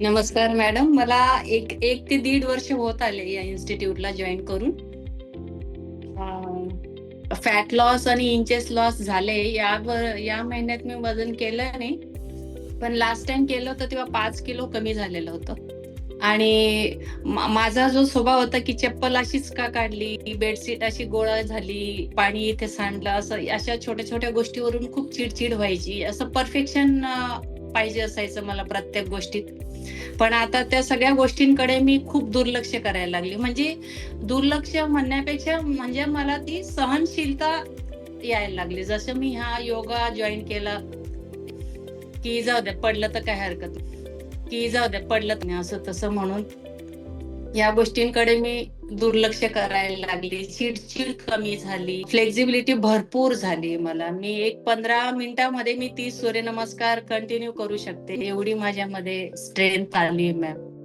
नमस्कार मॅडम. मला एक एक ते दीड वर्ष होत आले या इन्स्टिट्यूटला जॉईन करून. फॅट लॉस आणि इंचेस लॉस झाले. या या महिन्यात मी वजन केलं नाही. पण लास्ट टाइम केलं होतं तेव्हा पाच किलो कमी झालेलं होतं. आणि माझा जो स्वभाव होता की चप्पल अशीच का काढली बेडशीट अशी गोळा झाली पाणी इथे सांडलं असं अशा छोट्या छोट्या गोष्टीवरून खूप चिडचिड व्हायची. असं परफेक्शन पाहिजे असायचं मला प्रत्येक गोष्टीत. पण आता त्या सगळ्या गोष्टींकडे मी खूप दुर्लक्ष करायला लागली. म्हणजे दुर्लक्ष म्हणण्यापेक्षा म्हणजे मला ती सहनशीलता यायला लागली. जसं मी हा योगा जॉईन केला की जाऊ दे पडलं तर काय हरकत नाही. की जाऊ दे पडलं नाही असं तसं म्हणून या गोष्टींकडे मी दुर्लक्ष करायला लागली. चिडचिड कमी झाली. फ्लेक्झिबिलिटी भरपूर झाली मला. मी एक पंधरा मिनिटामध्ये मी तीस सूर्यनमस्कार कंटिन्यू करू शकते. एवढी माझ्यामध्ये स्ट्रेंथ आली मॅम